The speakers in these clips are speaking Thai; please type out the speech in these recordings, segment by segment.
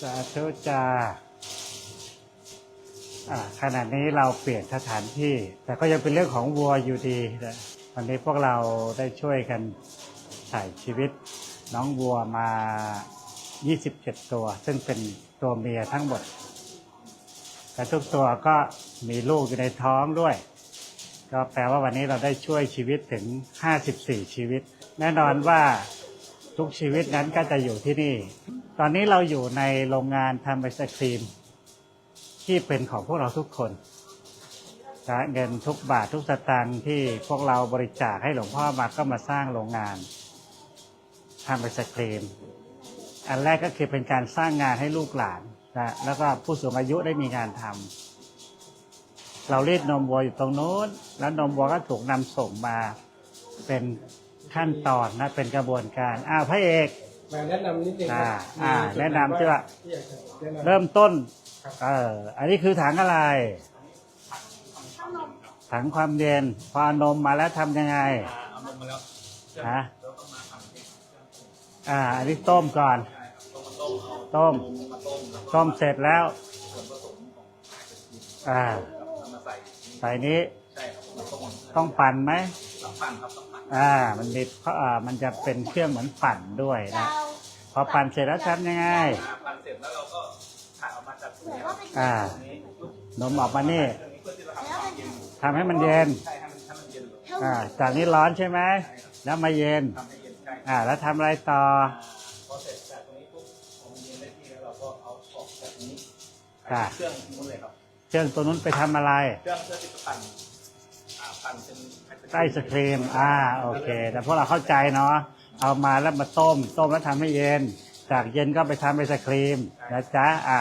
สาธุจาอ่าขณะนี้เราเปลี่ยนสถานที่ แต่ก็ยังเป็นเรื่องของวัวอยู่ดีนะวันนี้พวกเราได้ช่วยกันถ่ายชีวิต น้องวัวมา 27 ตัว ซึ่งเป็นตัวเมียทั้งหมดแต่ทุกตัวก็มีลูกอยู่ในท้องด้วย ก็แปลว่าวันนี้เราได้ช่วยชีวิตถึง 54 ชีวิต แน่นอนว่าทุกชีวิตนั้นก็จะอยู่ที่นี่ ตอนนี้เราอยู่ในโรงงานทำไอศครีม ที่เป็นของพวกเราทุกคนเงินทุกบาททุกสตางค์ที่พวกเราบริจาคให้หลวงพ่อมาก็มาสร้างโรงงานทำไอศครีม อันแรกก็คือเป็นการสร้างงานให้ลูกหลานนะแล้วก็ผู้สูงอายุได้มีงานทำเรารีดนมวัวอยู่ตรงโน้น แล้วนมวัวก็ถูกนำส่งมาเป็นขั้นตอนนะเป็นกระบวนการอ้าวพระเอก มาแนะนำนิดนึงอ่าครับอ่ามีจุดแนะนำที่ว่าที่อยากจะแนะนำ เริ่มต้น ครับ เอออันนี้คือถังอะไร ถังความเย็น พอเอานมมาแล้วทำยังไงเอานมมาแล้วฮะแล้วก็มาทำที่อ่า อันนี้ต้มก่อน ต้องมาต้มเอาต้มนมมาต้มแล้วก็ต้มเสร็จแล้วส่วนผสมของไอศครีมอ่าครับเอามาใส่นี่ใส่นี้ใช่ครับมาต้มต้องปั่นไหม ต้องปั่นครับต้องปั่น อ่า มันมีอ่ามันจะเป็นเครื่องเหมือนปั่นด้วยนะพอปั่นเสร็จแล้วทำยังไงอ่าปั่นเสร็จแล้วเราก็ถ่ายออกมาจากตรงนี้ครับอ่าตรงนี้ปุ๊บนมออกมานี่เครื่องนี้เพื่อที่เราทำความเย็นทำให้มันเย็นใช่ให้มันให้มันเย็นเลยอ่าจากนี้ร้อนใช่ไหมแล้วมาเย็นทำให้เย็นใช่อ่า แล้วทำอะไรต่ออ่าพอเสร็จจากตรงนี้ปุ๊บพอมันเย็นได้ที่แล้วเราก็เอาออกจากนี้ไปอ่าเครื่องนู้นเลยครับ เครื่องตัวนู้นไปทำอะไร เครื่องเพื่อที่จะปั่น อ่า ปั่นเป็น ไส้สครีม อ่า โอเค แต่พวกเราเข้าใจเนาะ เอามาแล้วมาต้ม ต้มแล้วทำให้เย็น จากเย็นก็ไปทำไอศครีมนะจ๊ะ อ่า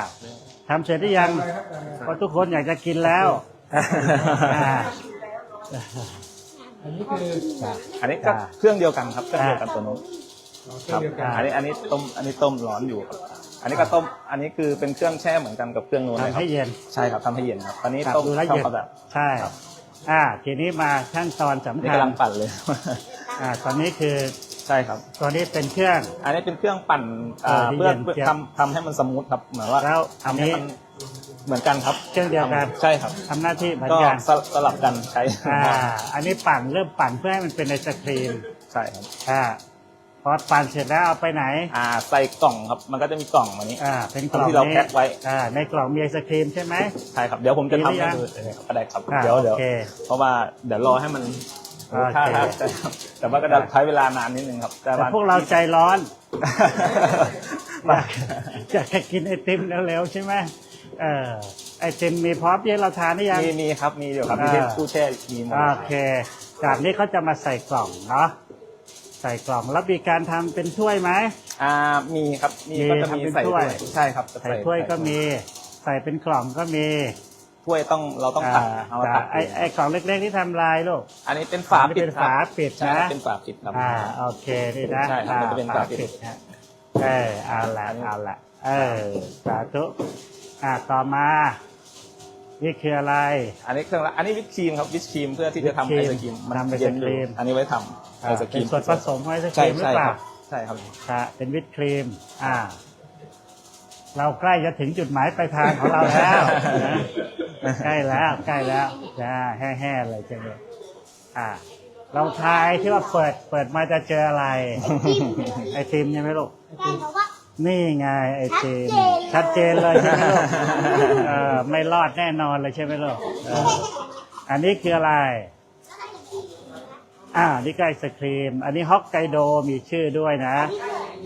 ทำเสร็จหรือยังอะไรครับอ่าเพราะทุกคนอยากจะกินแล้วอ่าอันนี้คือจ้ะอันนี้ก็เครื่องเดียวกันครับ เครื่องเดียวกันตัวนู้นอ๋อเครื่องเดียวกันอ่าอันนี้อันนี้ต้มอันนี้ต้มร้อนอยู่ครับอันนี้ก็ต้ม อันนี้คือเป็นเครื่องแช่เหมือนกันกับเครื่องนู้นเลยทำครัให้บเย็น ใช่ครับทำให้เย็นครับ ตอนนี้ครับต้มดูแล้วเท่าเย็นกับแบบใช่ครับ อ่าทีนี้มาขั้นตอนสำนี่คัญกำลังปั่นเลย อ่าตอนนี้คือใช่ครับ ตัวนี้เป็นเครื่อง อันนี้เป็นเครื่องปั่นอ่าเออที่เพื่อเย็นเพื่อเจี๊ยบทำทำให้มันสมูทครับเหมือนว่าแล้วอันทำให้นี้ มันเหมือนกันครับเครื่องเดียวกันใช่ครับ ทำหน้าที่เหมือนก็กันสลับสลับกันใช้อ่าอันนี้ปั่นเริ่มปั่นเพื่อให้มันเป็นไอศครีมใช่ครับ อ่า พอปั่นเสร็จแล้วเอาไปไหน อ่าใส่กล่องครับ มันก็จะมีกล่องมานี้อ่า เป็นกล่องที่เรานี้แพ็คไว้อ่าในกล่องมีไอศครีมใช่ไหม ใช่ครับ เดี๋ยวผมจะมีหรือทำให้ยังดูเลยครับก็ได้ครับอ่าเดี๋ยวเดี๋ยวโอเคเพราะว่าเดี๋ยวรอให้มันโอเคถ้าถ้าแต่แต่ว่าก็จะใช้เวลานานนิดนึงครับ แต่แต่ว่าพวกเราใจร้อนมาอยากจะกินไอติมเร็วๆใช่ไหมเออไอติมมีพร้อมที่เราทานหรือยังมีมีครับมีอยู่ครับอ่ามีที่ตู้แช่มีหมดโอเคจากนี้เขาจะมาใส่กล่องเนาะ ใส่กล่องแล้วมีการทำเป็นถ้วยไหม อ่ามีครับมีมีก็จะทำมีเป็นใส่ถ้ถ้ววยยใช่ครับจะใส่ถ้วยก็มี ใส่เป็นกล่องก็มีถ้วยต้องเราต้องตักอ่าเอามาตักไอไอกล่องเล็กๆที่ทำลายลูก อันนี้เป็นฝาอันนี้ปิดเป็นครับฝาปิดใช่นะ เป็นฝาปิดครับ อ่าโอเคนี่นะใช่ครับมันจะเป็นฝาปิด นะเออเอาละอันนี้เอาละเออสาธุอ่าต่อมา นี่คืออะไร อันนี้เครื่องละอันนี้วิปครีมครับวิปครีมเพื่อที่จะทำวิไอปครีมศกรีมทำไอศเย็นกรีมอยู่อันนี้ไว้ทำ ไอศกรีเป็มนส่วนผสมของไอศคใช่รีมหรือใช่เปคล่ารับใช่ครับค่ะเป็นวิปครีม อ่า เราใกล้จะถึงจุดหมายปลายทางของเราแล้วนะใกล้แล้วใกล้แล้วจ้าแห่ๆเลยจังเลยอ่า เราทายที่ว่าเปิด เปิดมาจะเจออะไร ไอติมใช่ไหมลูกแต่เขาว่า นี่ไงไอติมชัชัดดเจเจนนเลเลย ยใช่ไหมลูกเออไม่รอดแน่นอนเลยใช่ไหมลูกเอออันนี้คืออะไร อ่านี่ก็ไอศครีม อันนี้ฮอกไกโดมีชื่อด้วยนะ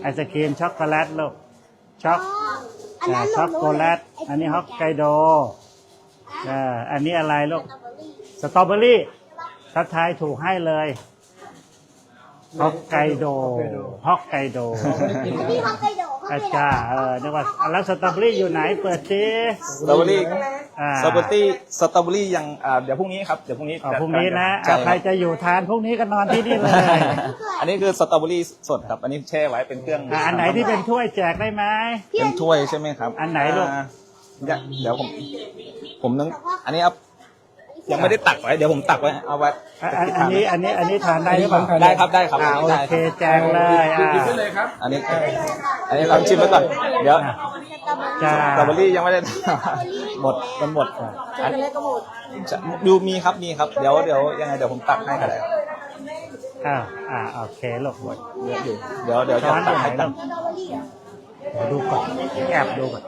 ไอศครีมช็อกโกแลตลูกช็อกอันอ่านั้นช็อกโกแลต อันนี้ฮอกไกโดอ่าอันนี้อะไรลูกสตรอเบอรี่ถ้าทายถูกให้เลยฮอกไกโดฮอกไกโดที่ฮอกไกโดฮอกอาไกโดจารย์เออนึกว่าแล้วสตรอเบอรี่อยู่ไหนเปิดสิสตรอเบอรี่ อ่า สตรอเบอรี่สตรอเบอรี่ยังอ่าเดี๋ยวพรุ่งนี้ครับเดี๋ยวพรุ่งนี้อ๋อพรุ่งนี้นะใช่อะใครครับจะอยู่ทานพรุ่งนี้ก็นอนที่นี่เลยอันนี้คือสตรอเบอรี่สดครับอันนี้แช่ไว้เป็นเครื่องอะอันไหนที่เป็นถ้วยแจกได้ไหม เป็นถ้วยใช่ไหมครับอันไหนลูกาเดี๋ยวเดี๋ยวผม ผมนึงอันนี้เอายังไม่ได้ตักไว้เดี๋ยวผมตักไว้เอาไว้อะอันอันนี้อันนี้อันนี้ทานได้หรือเปล่าได้ครับได้ครับอ่าโอได้เคแจกเลยอ่าหยิบได้เลยครับ อันนี้อันนี้เราชิมไว้ก่อนเดี๋ยวอะสตรอเบอจ้าสตรอเบอรี่ยังไม่ได้ทำ หมดมันหมดอันเล็กก็หมดจะดูมีครับมีครับเดี๋ยวเดี๋ยวยังไงเดี๋ยวผมตักให้ก็ได้ครับอ่าอ่าโอเคลูกเดี๋ยวอยู่เดี๋ยวเดี๋ยวจะตักให้ตักสตรอเบอรี่อะเดี๋ยวดูก่อนแอบดูก่อน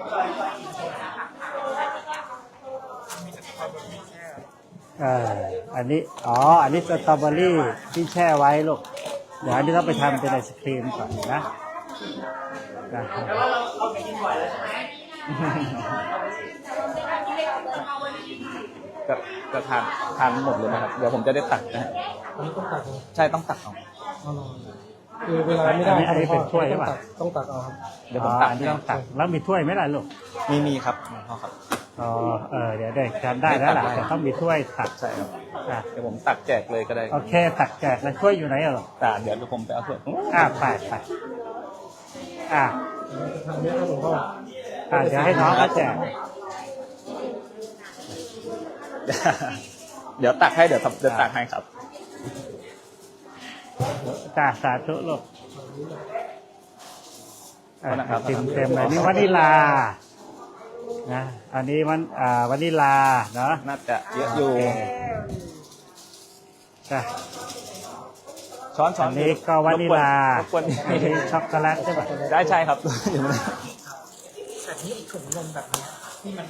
เอออันนี้อ๋ออันนี้สตรอเบอรี่ที่แช่ไว้ลูกเดี๋ยวอันนี้ต้องไปทำเป็นไอศครีมก่อนนะนะครับ จะจะทานทานหมดเลยนะครับ เดี๋ยวผมจะได้ตักนะฮะอันนี้ต้องตักเอาใช่ต้องตักเอา เอาลงคือเวลาไม่ได้อันนี้อันนี้เป็นถ้วยหรือต้องเปล่าตักต้องตักเอาครับ เดี๋ยวอ๋ผมอตักอันนี้ต้องตักแล้วมีถ้วยไหมล่ะลูกมีมีครับพ่อครับ อ๋อเออเดี๋ยวได้จำได้แล้วล่ะแต่ต้องมีถ้วยตักใช่ครับ อะเดี๋ยวผมตักแจกเลยก็ได้โอเคตักแจกแล้วถ้วยอยู่ไหนอะลูกแต่เดี๋ยวผมไปเอาถ้วยอ่าไปไปอ่าจะทำนี้ครับหลวงพ่ออ่าเดี๋ยวให้น้องเขาแจก เดี๋ยวตักให้เดี๋ยวทำเดี๋ยวตักให้ครับจ้าสาธุลูกอะนะครับเต็มเต็มเลยนี่วานิลา นะ อันนี้มันอ่าวานิลาเนาะน่าจะเยอะอยู่ จ้ะ ช้อนช้ออันนนี้ก็วานิลา รบกวนอันนี้ช็อกโกแลตใช่ปะ ได้ใช่ครับอยู่ ใน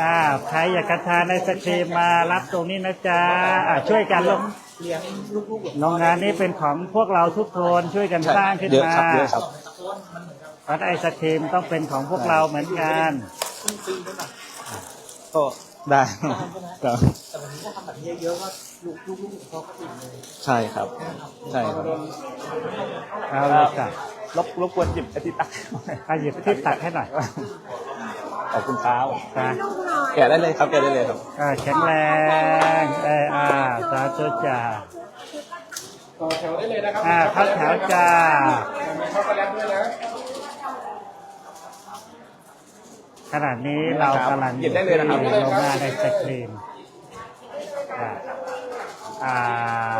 อ่าใครอยากจะทานไอศครีมมารับตรงนี้นะจ๊ะอ่าช่วยกันลงโรงงานนี้เป็นของพวกเราทุกคนช่วยกันสร้างขึ้นเยอะมาครับเยอะครับ เพราะไอศครีมต้องเป็นของพวกเราเหมือนกันก็ได้ครับใช่ครับ ใช่ครับเอาเลยจ้ะรบรบกวนหยิบไอติตัก เอาหยิบที่ตักให้หน่อย ขอบคุณครับจ้ะแกะได้เลยครับแกะได้เลยครับอ่าแข็งแรงเอออ่าสาธุจ้าต่อแถวได้เลยนะครับอ่าเข้าแถวจ้ามีช็อกโกแลตด้วยนะขณะนี้เรากำลังหยิบได้เลยนะครับที่โรงงานไอศครีมอ่าอ่า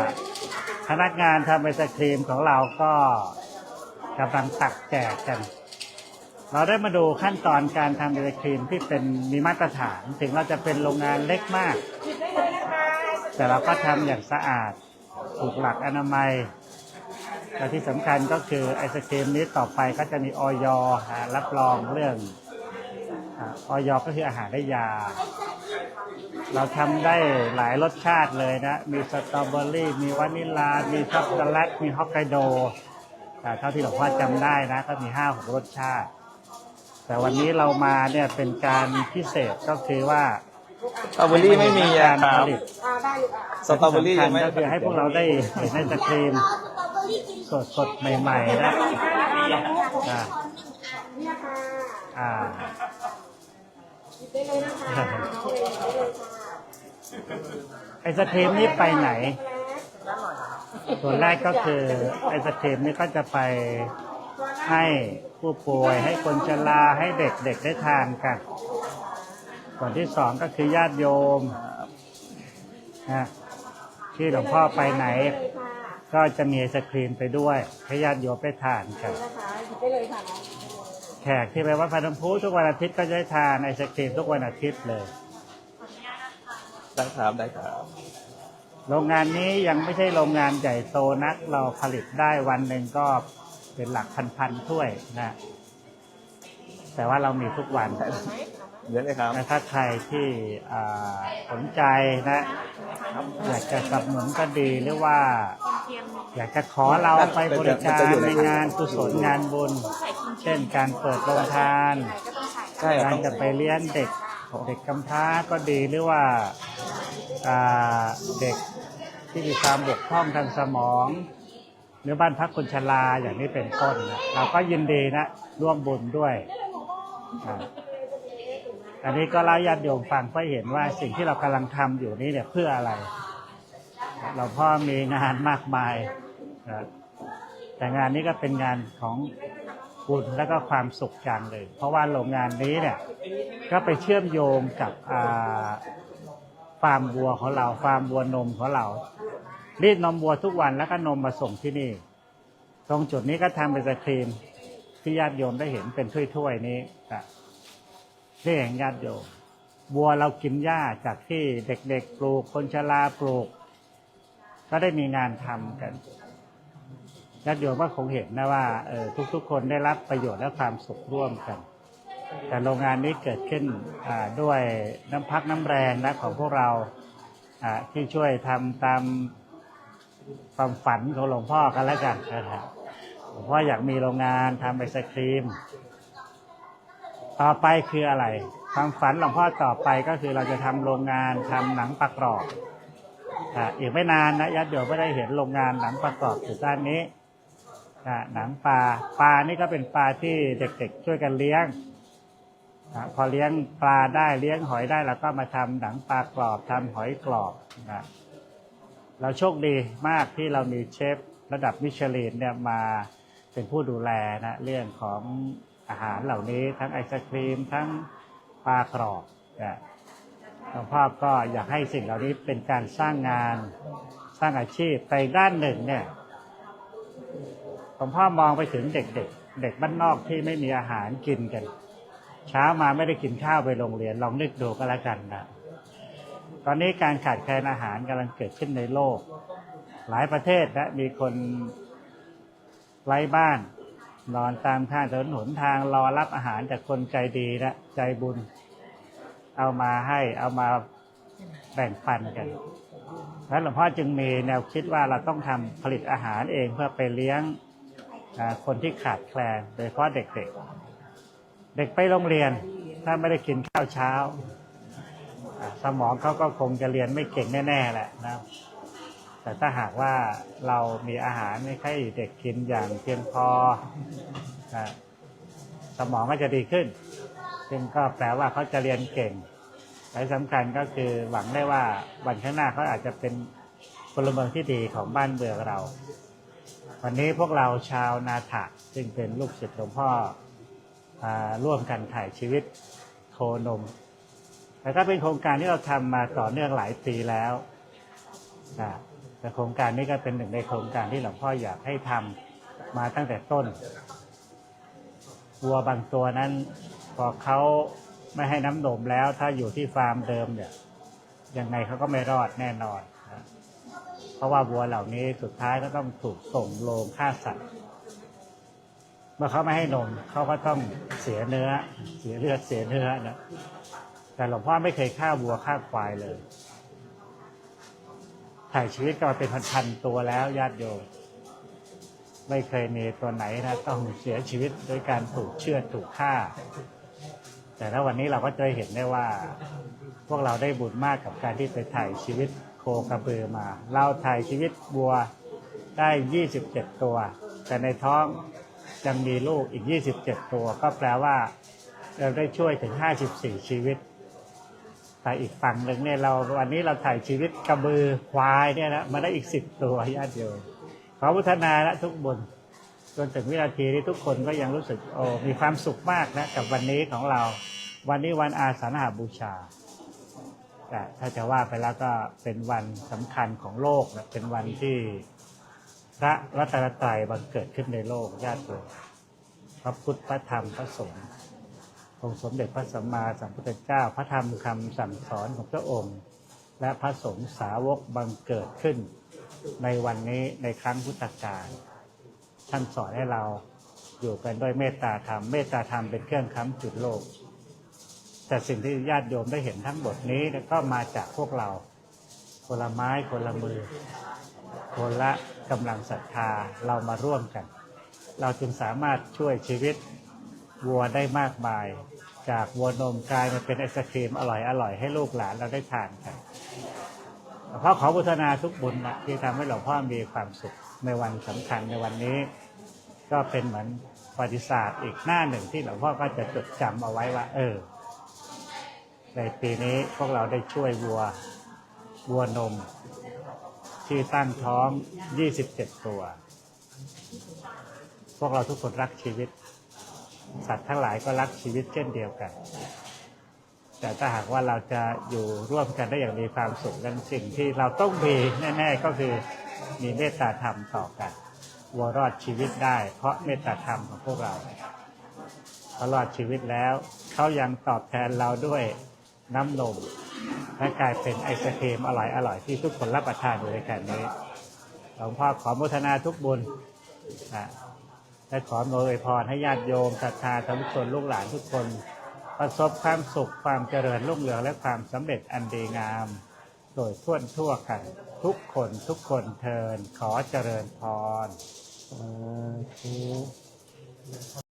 พนักงานทำไอศครีมของเราก็กำลังตักแจกกัน เราได้มาดูขั้นตอนการทำไอศครีมที่เป็นมีมาตรฐาน ถึงเราจะเป็นโรงงานเล็กมาก แต่เราก็ทำอย่างสะอาดถูกหลักอนามัยและที่สำคัญก็คือไอศครีมนี้ต่อไปก็จะมีออยรับรองเรื่องอ่าอยก็คืออาหารได้ยา เราทำได้หลายรสชาติเลยนะ มีสตรอเบอรี่ มีวานิลลามีช็อกโกแลต มีฮอกไกโดอ่เท่าที่หลวงพ่อจำได้นะ ก็มีห้าหกรสชาติ แต่วันนี้เรามาเนี่ยเป็นการพิเศษก็คือว่าสตรอเบอรี่ไม่มีกาอะรคผรับลิตอ่าได้อยู่อะสตรอเบอรี่สำคัยัญงไม่ก็คือให้พวกเราได้เห็นไอศครีมรอสตรอเบอรี่กินสดสดๆใหม่ๆนะอ่าเนี่ยค่ะอ่าหยิบได้เลยนะคะเอาเลยหยิบได้เลยค่ะไอศครีมนี้ไปไหน ส่วนแรกก็คือไอศครีมนี้ก็จะไปให้ ผู้ป่วย ให้คนชราให้เด็กๆได้ทานกันส่วนที่สองก็คือญาติโยมนะที่หลวงพ่อไปไหนเลยค่ะก็จะมีไอศครีมไปด้วยให้ญาติโยมไปทานกันนะคะหยิบได้เลยค่ะน้องแขกที่ไปวัดพระธรรมพูทุกวันอาทิตย์ก็จะได้ทานไอศครีมทุกวันอาทิตย์เลยได้ครับได้ครับโรงงานนี้ยังไม่ใช่โรงงานใหญ่โตนักเราผลิตได้วันหนึ่งก็ เป็นหลักพันๆถ้วยนะแต่ว่าเรามีทุกวันเยอะเลยครับนะถ้าใครที่อ่าสนใจนะอยากจะสนับสนุนก็ดีหรือว่า อยากจะขอเราไปบริการในงานกุศลงานบุญ เช่นการเปิดโรงทานใช่คการรับจะไปเลี้ยงเด็กเด็กกำพร้าก็ดีหรือว่าอ่าเด็กที่มีความบกพร่องทางสมอง หรือบ้านพักคนชราอย่างนี้เป็นต้นนะเราก็ยินดีนะร่วมบุญด้วยอันนี้ก็เล่าญาติโยมฟังเพื่อเห็นว่าสิ่งที่เรากำลังทำอยู่นี้เนี่ยเพื่ออะไร เราพ่อมีงานมากมายแต่งานนี้ก็เป็นงานของบุญและก็ความสุขอย่างเลย เพราะว่าโรงงานนี้เนี่ยก็ไปเชื่อมโยงกับฟาร์มวัวของเราฟาร์มวัวนมของเรา รีดนมวัวทุกวันแล้วก็นมมาส่งที่นี่ ตรงจุดนี้ก็ทำเป็นไอศครีมที่ญาติโยมได้เห็นเป็นถ้วยๆนี้นะนี่เองญาติโยมวัวเรากินหญ้าจากที่เด็กๆปลูกคนชราปลูก ก็ได้มีงานทำกันญาติโยมก็คงเห็นนะว่าเออทุกๆ คนได้รับประโยชน์และความสุขร่วมกัน แต่โรงงานนี้เกิดขึ้นอ่าด้วยน้ำพักน้ำแรงนะของพวกเราอ่าที่ช่วยทำตาม ความฝันของหลวงพ่อกันแล้วกันนะครับหลวงพ่ออยากมีโรงงานทำไอศครีม ต่อไปคืออะไร ความฝันหลวงพ่อต่อไปก็คือเราจะทำโรงงานทำหนังประกรอบอีกไม่นานนะญาติโยมไม่ได้เห็นโรงงานหนังประกอบอยู่ด้านนี้หนังปลาปลานี่ก็เป็นปลาที่เด็กๆช่วยกันเลี้ยงพอเลี้ยงปลาได้เลี้ยงหอยได้เราก็มาทำหนังปลากรอบทำหอยกรอบนะ เราโชคดีมากที่เรามีเชฟระดับมิชลินเนี่ยมาเป็นผู้ดูแลนะเรื่องของอาหารเหล่านี้ทั้งไอศครีมทั้งปลากรอบนะหลวงพ่อก็อยากให้สิ่งเหล่านี้เป็นการสร้างงานสร้างอาชีพแต่ด้านหนึ่งเนี่ยหลวงพ่อมองไปถึงเด็กๆเด็กบ้านนอกที่ไม่มีอาหารกินกัน เช้ามาไม่ได้กินข้าวไปโรงเรียนลองนึกดูก็แล้วกันนะ ตอนนี้การขาดแคลนอาหารกำลังเกิดขึ้นในโลก หลายประเทศนะมีคนไร้บ้าน นอนตามข้างถนนหนทางรอรับอาหารจากคนใจดีนะใจบุญ เอามาให้เอามาแบ่งปันกันแล้วหลวงพ่อจึงมีแนวคิดว่าเราต้องทำผลิตอาหารเองเพื่อไปเลี้ยงคนที่ขาดแคลนโดยเฉพาะเด็กๆ เด็กไปโรงเรียนถ้าไม่ได้กินข้าวเช้า สมองเขาก็คงจะเรียนไม่เก่งแน่ๆแหละนะแต่ถ้าหากว่าเรามีอาหารให้เด็กกินอย่างเพียงพอสมองก็จะดีขึ้น ซึ่งก็แปลว่าเขาจะเรียนเก่งและสำคัญก็คือหวังได้ว่าวันข้างหน้าเขาอาจจะเป็นพลเมืองที่ดีของบ้านเมืองเรา วันนี้พวกเราชาวนาถะซึ่งเป็นลูกศิษย์หลวงพ่ออร่วมกันถ่ายชีวิตโคนม แต่ก็เป็นโครงการที่เราทำมาต่อเนื่องหลายปีแล้วนะแต่โครงการนี้ก็เป็นหนึ่งในโครงการที่หลวงพ่ออยากให้ทำมาตั้งแต่ต้นวัวบางตัวนั้น พอเขาไม่ให้น้ำนมแล้ว ถ้าอยู่ที่ฟาร์มเดิมเนี่ยยังไงเขาก็ไม่รอดแน่นอนนะเพราะว่าวัวเหล่านี้สุดท้ายก็ต้องถูกส่งโรงฆ่าสัตว์ เมื่อเขาไม่ให้นมเขาก็ต้องเสียเนื้อ เสียเลือดเสียเนื้อนะ แต่หลวงพ่อไม่เคยฆ่าวัวฆ่าควายเลยถ่ายชีวิตก็มาเป็นพันๆตัวแล้วญาติโยมไม่เคยมีตัวไหนนะต้องเสียชีวิตด้วยการถูกเชือถูกฆ่า แต่ถ้าวันนี้เราก็จะเห็นได้ว่า พวกเราได้บุญมากกับการที่ไปถ่ายชีวิตโคกระบือมา เราถ่ายชีวิตวัวได้ 27 ตัว แต่ในท้องยังมีลูกอีก 27 ตัว ก็แปลว่าเราได้ช่วยถึง 54 ชีวิต แต่อีกฝั่งหนึ่งเนี่ยเราวันนี้เราถ่ายชีวิตกระบือควายเนี่ยนะมาได้อีกสิบตัวญาติโยมขอพุทธนาและทุกบุญจนถึงวินาทีนี้ทุกคนก็ยังรู้สึกโอ้มีความสุขมากนะกับวันนี้ของเรา วันนี้วันอาสาฬหบูชาแต่ถ้าจะว่าไปแล้วก็เป็นวันสำคัญของโลกนะเป็นวันที่พระรัตนตรัยบังเกิดขึ้นในโลกญาติโยมพระพุทธพระธรรมพระสงฆ์ องค์สมเด็จพระสัมมาสัมพุทธเจ้า พระธรรมคำสั่งสอนของพระองค์ และพระสงฆ์สาวกบังเกิดขึ้น ในวันนี้ในครั้งพุทธกาลท่านสอนให้เราอยู่กันด้วยเมตตาธรรม เมตตาธรรมเป็นเครื่องค้ำจุดโลก แต่สิ่งที่ญาติโยมได้เห็นทั้งหมดนี้ก็มาจากพวกเรา คนละไม้คนละมือ คนละกำลังศรัทธาเรามาร่วมกัน เราจึงสามารถช่วยชีวิตวัวได้มากมาย จากวัวนมกลายมาเป็นไอศครีมอร่อยอร่อยให้ลูกหลานเราได้ทานกันเพราะขอบุทนาทุกบุญนะที่ทำให้หลวงพ่อมีความสุขในวันสำคัญในวันนี้ ก็เป็นเหมือนประวัติศาสตร์อีกหน้าหนึ่งที่หลวงพ่อก็จะจดจำเอาไว้ว่า เออ ในปีนี้พวกเราได้ช่วยวัววัวนม ที่ตั้งท้อง 27 ตัว พวกเราทุกคนรักชีวิต สัตว์ทั้งหลายก็รักชีวิตเช่นเดียวกัน แต่ถ้าหากว่าเราจะอยู่ร่วมกันได้อย่างมีความสุขนั้นสิ่งที่เราต้องมีแน่ๆก็คือมีเมตตาธรรมต่อกันวัวรอดชีวิตได้ เพราะเมตตาธรรมของพวกเราเขารอดชีวิตแล้ว เขายังตอบแทนเราด้วยน้ำนมและกลายเป็นไอศครีมอร่อยอร่อยๆที่ทุกคนรับประทานอยู่ในแค่นี้หลวงพ่อขอโมทนาทุกบุญอะ และขอโนยพรให้ญาติโยมศรัทธาทุกคนลูกหลานทุกคน ประสบความสุขความเจริญรุ่งเรืองและความสำเร็จอันดีงาม โดยทั่วทั่วกัน ทุกคนทุกคนเทินขอเจริญพรอือ